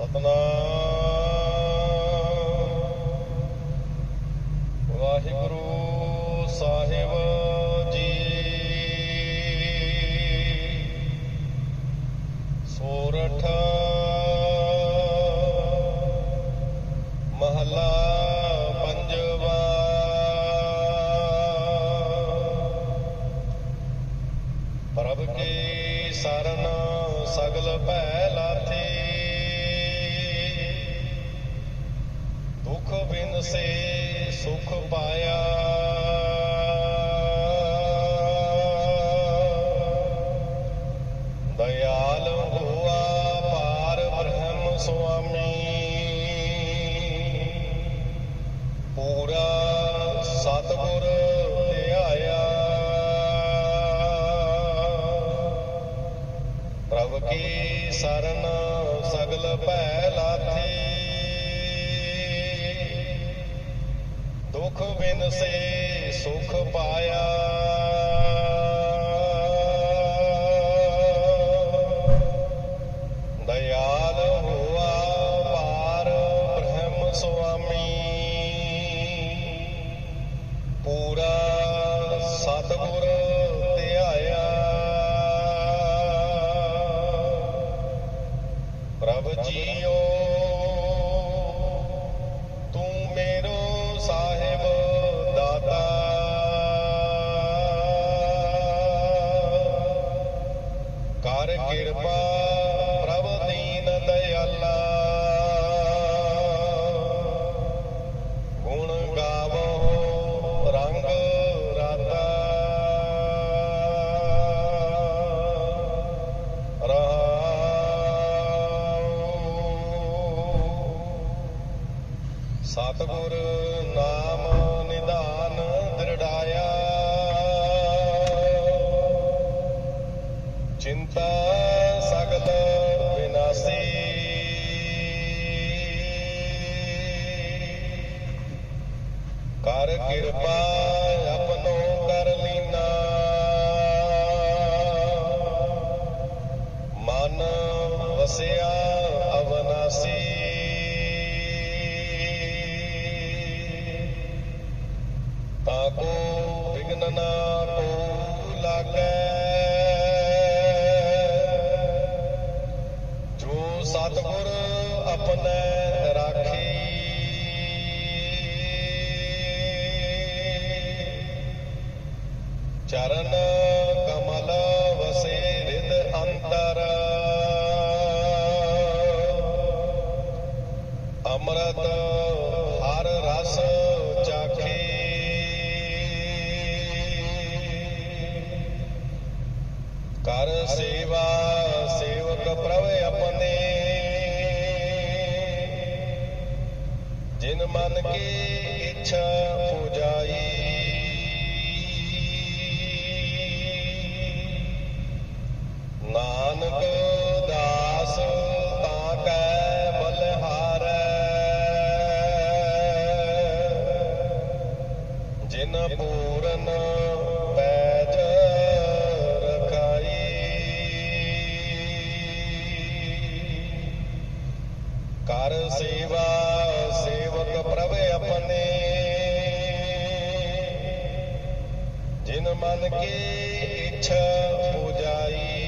ਸਤਨਾਮ। ਵਾਹਿਗੁਰੂ ਸਾਹਿਬ ਜੀ। ਸੋਰਠ। ਮਹਲਾ ਪੰਜਵਾ। ਪ੍ਰਭ ਕੀ ਸਰਨ ਸਗਲ ਭੈ ਲਾਥੀ। ਦੁਖ ਬਿਨ ਸੇ, ਸੁਖ ਪਾਇਆ। ਦਇਆਲ ਹੋਆ ਪਾਰ ਬ੍ਰਹਮ ਸੁਆਮੀ। ਪੂਰਾ ਸਤਿਗੁਰ ਧਿਆਇਆ। ਪ੍ਰਭ ਕੀ ਸਰਨ ਸਗਲ ਭੈ ਲਾਥੀ। ਦੁਖ ਬਿਨ ਸੇ ਸੁਖ ਪਾਇਆ। ਕਰ ਕਿਰਪਾ ਪ੍ਰਭ ਦੀਨ ਦਇਆਲਾ। ਗੁਣ ਗਾਵੋ ਰੰਗ ਰਾਤਾ। ਰਹਾਉ ਸਤਿਗੁਰ ਨਾਮ ਚਿੰਤਾ ਸਗਲ ਵਿਨਾਸੀ ਕਰ ਕਿਰਪਾ ਆਪਣੋ ਕਰ ਲੀਨਾ। ਮਨ ਵਸਿਆ ਅਵਨਾਸੀ। ਤਾਕੋ ਵਿਗਨ ਨਾ ਕੋ ਲਾਗੈ। ਸਤਿਗੁਰ ਆਪਣੈ ਰਾਖੀ। ਚਰਨ ਕਮਲ ਵਸੇ ਰਿਦ ਅੰਤਰ। ਅੰਮ੍ਰਿਤ ਹਰ ਰਸ ਚਾਖੀ। ਕਰ ਸੇਵਾ ਸੇਵਕ ਪ੍ਰਵੇ। ਜਿਨ ਮਨ ਕੀ ਇੱਛਾ ਪੁਜਾਈ। ਨਾਨਕ ਦਾਸ ਤਾ ਕੈ ਬਲਹਾਰ। ਜਿਨ ਪੂਰਨ ਪੈਜ ਰਖਾਈ। ਕਰ ਸੇਵਾ ਸੇਵਕ ਪ੍ਰਭ ਆਪਣੇ। ਜਿਨ ਮਨ ਕੀ ਇੱਛਾ ਪੁਜਾਈ।